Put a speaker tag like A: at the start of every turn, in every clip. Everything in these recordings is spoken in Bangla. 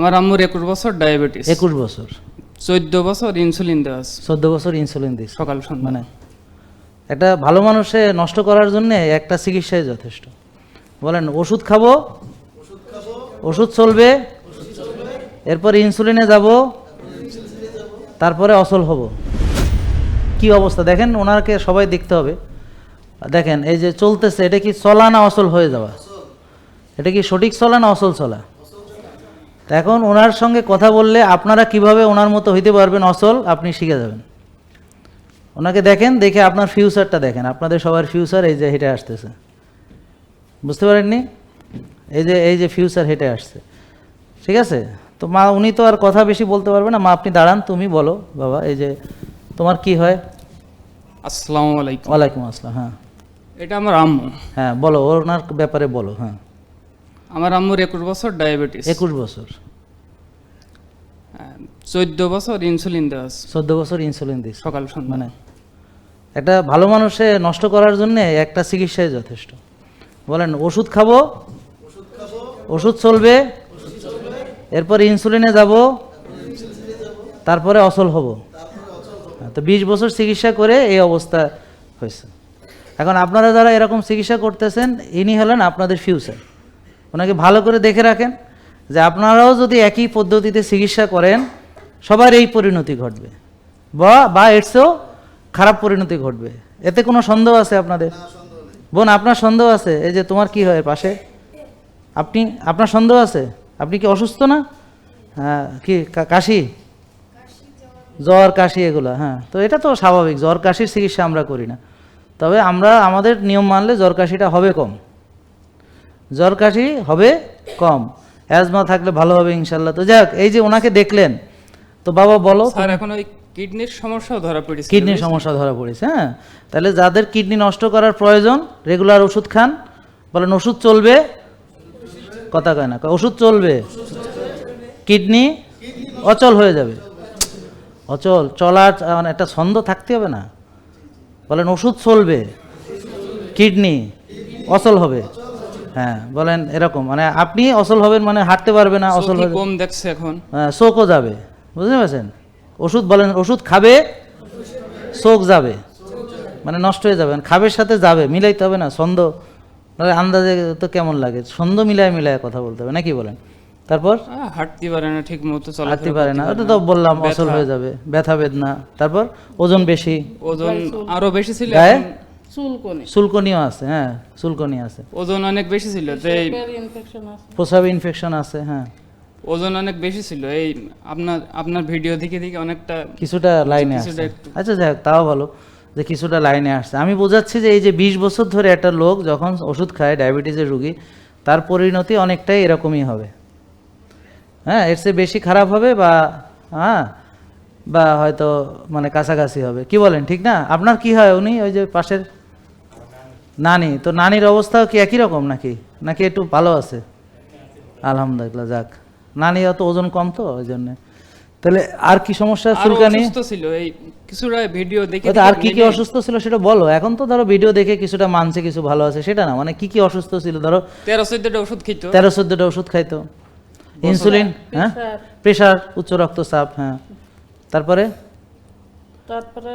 A: আমার আম্মুর একুশ বছর ডায়াবেটিস।
B: একুশ বছর।
A: চোদ্দ বছর ইনসুলিন দেওয়া
B: চোদ্দ বছর ইনসুলিন দিস
A: সকাল সন্ধ্যা।
B: মানে একটা ভালো মানুষে নষ্ট করার জন্য একটা চিকিৎসাই যথেষ্ট। বলেন ওষুধ খাব? ওষুধ চলবে? এরপর ইনসুলিনে যাব? তারপরে অসল হব। কি অবস্থা? দেখেন ওনাকে সবাই দেখতে হবে। দেখেন এই যে চলতেছে এটা কি চলা না অসল হয়ে যাওয়া? এটা কি সঠিক চলা না অসল চলা? তা এখন ওনার সঙ্গে কথা বললে আপনারা কীভাবে ওনার মতো হইতে পারবেন? অসল আপনি শিখে যাবেন। ওনাকে দেখেন দেখে আপনার ফিউচারটা দেখেন। আপনাদের সবার ফিউচার এই যে হেঁটে আসতেছে। বুঝতে পারেননি? এই যে এই যে ফিউচার হেঁটে আসছে। ঠিক আছে? তো মা উনি তো আর কথা বেশি বলতে পারবে না। মা আপনি দাঁড়ান তুমি বলো বাবা এই যে তোমার কি হয়?
A: আসসালামু আলাইকুম।
B: ওয়ালাইকুম আসসালাম হ্যাঁ।
A: এটা আমার আম্মু।
B: হ্যাঁ বলো ওনার ব্যাপারে বলো হ্যাঁ।
A: আমার আম্মুর একুশ বছর ডায়াবেটিস।
B: একুশ বছর।
A: চোদ্দ বছর ইনসুলিন দেওয়া
B: চোদ্দ বছর ইনসুলিন দিস
A: সকাল সন্ধ্যা।
B: মানে একটা ভালো মানুষে নষ্ট করার জন্য একটা চিকিৎসাই যথেষ্ট। বলেন ওষুধ খাব ওষুধ চলবে এরপর ইনসুলিনে যাব তারপরে অসল হব। হ্যাঁ, তো বিশ বছর চিকিৎসা করে এই অবস্থা হয়েছে। এখন আপনারা যারা এরকম চিকিৎসা করতেছেন ইনি হলেন আপনাদের ফিউচার ওনাকে ভালো করে দেখে রাখেন যে আপনারাও যদি একই পদ্ধতিতে চিকিৎসা করেন সবার এই পরিণতি ঘটবে। বা বা এরসেও খারাপ পরিণতি ঘটবে। এতে কোনো সন্দেহ আছে আপনাদের? বোন আপনার সন্দেহ আছে? এই যে তোমার কি হয় পাশে? আপনি আপনার সন্দেহ আছে? আপনি কি অসুস্থ না? হ্যাঁ কি কাশি? জ্বর কাশি এগুলো হ্যাঁ। তো এটা তো স্বাভাবিক জ্বর কাশির চিকিৎসা আমরা করি না। তবে আমরা আমাদের নিয়ম মানলে জ্বর কাশিটা হবে কম। জ্বর কাশি হবে কম। অ্যাজমা থাকলে ভালো হবে ইনশাল্লাহ তো যাক এই যে ওনাকে দেখলেন তো বাবা বলো
A: স্যার এখন ওই কিডনির সমস্যাও ধরা পড়েছে
B: কিডনির সমস্যা ধরা পড়েছে হ্যাঁ? তাহলে যাদের কিডনি নষ্ট করার প্রয়োজন রেগুলার ওষুধ খান। বলেন ওষুধ চলবে? কথা কয় না ওষুধ চলবে? কিডনি অচল হয়ে যাবে। অচল চলার মানে একটা ছন্দ থাকতে হবে না। বলেন ওষুধ চলবে কিডনি অচল হবে। হ্যাঁ বলেন এরকম মানে আপনি অচল হবেন মানে হাঁটতে পারবে না হবে
A: কম দেখছে এখন?
B: হ্যাঁ, চোখও যাবে বুঝতে পারছেন? ওষুধ বলেন ওষুধ খাবে চোখ যাবে মানে নষ্ট হয়ে যাবে খাবের সাথে যাবে মিলাইতে হবে না ছন্দ নাহলে আন্দাজে তো কেমন লাগে ছন্দ মিলায় মিলায় কথা বলতে হবে নাকি বলেন? তারপর?
A: হাঁটতে পারে না ঠিক মতো
B: হাঁটতে পারে না ওটা তো বললাম অসল হয়ে যাবে ব্যথা বেদনা তারপর? ওজন বেশি।
A: ওজন আরও বেশি ছিল
C: চুলকনি।
B: চুলকনিও আছে হ্যাঁ চুলকনি আছে।
A: ওজন অনেক বেশি ছিল তো এই
C: ইনফেকশন আছে।
B: ইনফেকশন আছে হ্যাঁ।
A: ওজন অনেক বেশি ছিল এই আপনার আপনার ভিডিও দেখে দেখে অনেকটা
B: কিছুটা লাইনে আসছে আচ্ছা যাক তাও ভালো যে কিছুটা লাইনে আসছে। আমি বোঝাচ্ছি যে এই যে বিশ বছর ধরে একটা লোক যখন ওষুধ খায় ডায়াবেটিসের রুগী তার পরিণতি অনেকটাই এরকমই হবে। হ্যাঁ এর চেয়ে বেশি খারাপ হবে বা হ্যাঁ বা হয়তো মানে কাছাকাছি হবে। কি বলেন ঠিক না? আপনার কি হয় উনি ওই যে পাশের নানি তো নানির অবস্থাও কি একই রকম নাকি? নাকি একটু ভালো আছে? আলহামদুলিল্লাহ যাক। নানি অত ওজন কম তো ওই জন্যে। তাহলে আর কি সমস্যা
A: আরও
B: চুলকানি?
A: অসুস্থ ছিল এই কিছুটা ভিডিও দেখে
B: আর কি কি অসুস্থ ছিল সেটা বলো। এখন তো ধরো ভিডিও দেখে কিছুটা মানছে কিছু ভালো আছে সেটা না। মানে কি কি অসুস্থ ছিল? ধরো
A: তেরো চোদ্দটা ওষুধ খেত
B: তেরো চোদ্দটা ওষুধ খাইতো। ইনসুলিন হ্যাঁ? প্রেশার। উচ্চ রক্তচাপ হ্যাঁ। তারপরে?
C: তারপরে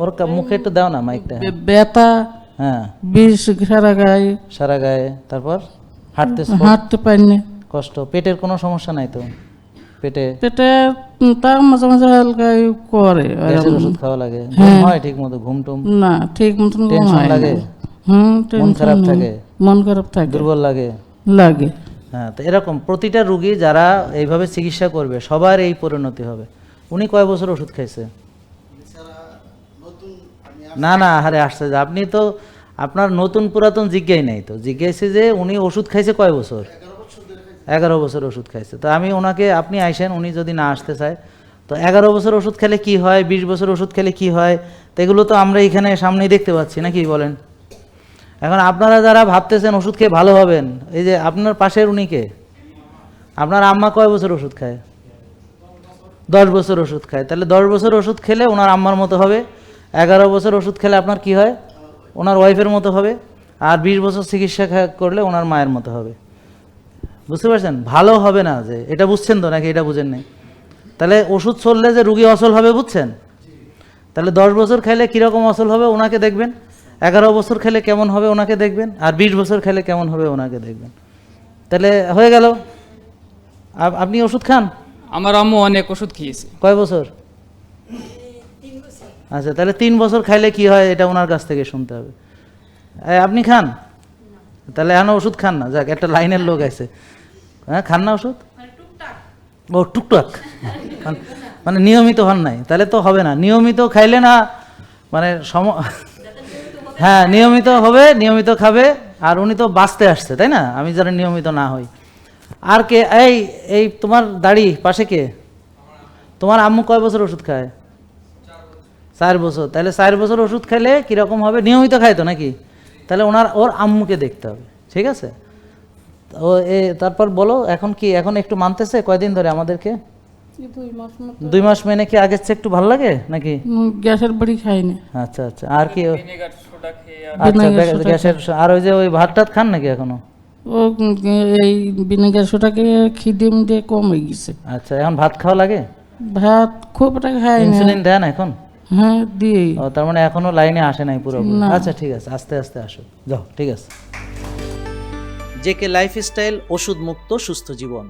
B: ওর মুখে একটু দাও না মাইকটা।
C: ব্যথা
B: হ্যাঁ।
C: বিষ সারা গায়ে।
B: সারা গায়ে তারপর হাঁটতে
C: হাঁটতে পারিনি।
B: কষ্ট। পেটের কোনো সমস্যা নাই তো? পেটে?
C: পেটে তার মাঝে মাঝে হালকা করে
B: ওষুধ খাওয়া লাগে? ঘুম হয়। ঠিক মতো ঘুম টুম?
C: না ঠিক মতন
B: টেনশন লাগে?
C: হুম
B: মন খারাপ থাকে?
C: মন খারাপ থাকে।
B: দুর্বল লাগে?
C: লাগে।
B: হ্যাঁ তো এরকম প্রতিটা রুগী যারা এইভাবে চিকিৎসা করবে সবার এই পরিণতি হবে। উনি কয় বছর ওষুধ খাইছে? না না আরে আসছে যে আপনি তো আপনার নতুন পুরাতন জিজ্ঞাই নাই তো। জিজ্ঞাসি যে উনি ওষুধ খাইছে কয় বছর? এগারো বছর ওষুধ খাইছে। তো আমি ওনাকে আপনি আইসেন উনি যদি না আসতে চায় তো এগারো বছর ওষুধ খেলে কি হয় বিশ বছর ওষুধ খেলে কি হয় তো এগুলো তো আমরা এখানে সামনেই দেখতে পাচ্ছি নাকি বলেন? এখন আপনারা যারা ভাবতেছেন ওষুধ খেয়ে ভালো হবেন এই যে আপনার পাশের উনি কে? আপনার আম্মা কয় বছর ওষুধ খায়? দশ বছর ওষুধ খায়। তাহলে দশ বছর ওষুধ খেলে ওনার আম্মার মতো হবে? এগারো বছর ওষুধ খেলে আপনার কি হয়? ওনার ওয়াইফের মতো হবে আর বিশ বছর চিকিৎসা করলে ওনার মায়ের মতো হবে। বুঝতে পারছেন? ভালো হবে না যে এটা বুঝছেন তো নাকি এটা বুঝেন নাই? তাহলে ওষুধ চললে যে রুগী অসল হবে বুঝছেন? তাহলে দশ বছর খেলে কীরকম অসল হবে ওনাকে দেখবেন? এগারো বছর খেলে কেমন হবে ওনাকে দেখবেন? আর বিশ বছর খেলে কেমন হবে ওনাকে দেখবেন? তাহলে হয়ে গেল। আপনি ওষুধ খান?
A: আমার আম্মু অনেক ওষুধ খেয়েছে।
B: কয় বছর? আচ্ছা তাহলে তিন বছর খাইলে কি হয়? এটা ওনার কাছ থেকে শুনতে হবে। আপনি খান? তাহলে এখন ওষুধ খান না? যাক একটা লাইনের লোক আছে। হ্যাঁ খান না ওষুধ? ও টুকটাক। মানে- মানে নিয়মিত হন নাই। তাহলে তো হবে না। নিয়মিত খাইলে না মানে সম হ্যাঁ নিয়মিত হবে নিয়মিত খাবে। আর উনি তো বাঁচতে আসছে তাই না? আমি যারা নিয়মিত না হই। আর কে এই এই তোমার দাড়ি পাশে কে? তোমার আম্মু কয় বছর ওষুধ খায়? চার বছর। তাহলে চার বছর ওষুধ খেলে কীরকম হবে? নিয়মিত খায় তো নাকি? তাহলে ওনার ওর আম্মুকে দেখতে হবে ঠিক আছে? ও এ তারপর বলো এখন কি এখন একটু মানতেছে? কয়দিন ধরে আমাদেরকে? দুই মাস মেনে কি আগের চেয়ে একটু ভালো লাগে নাকি?
C: গ্যাসের বাড়ি খাইনি।
B: আচ্ছা আচ্ছা। আর কি ও-
A: ভিনেগার সোডা খেয়ে আর-
B: আচ্ছা
C: ভিনেগার
B: গ্যাসের আর ওই যে ওই ভাত টাত খান নাকি এখনও?
C: ও এই বিনেগার সোটাকে খিদে মিদে কমে গেছে।
B: আচ্ছা এখন ভাত খাওয়া লাগে?
C: ভাত খুব একটা খাই
B: ইনসুলিন দেন এখন?
C: হ্যাঁ
B: ও তার মানে এখনও লাইনে আসে নাই পুরো আচ্ছা ঠিক আছে আস্তে আস্তে আসো। যাও ঠিক আছে। জেকে লাইফস্টাইল ওষুধ মুক্ত সুস্থ জীবন।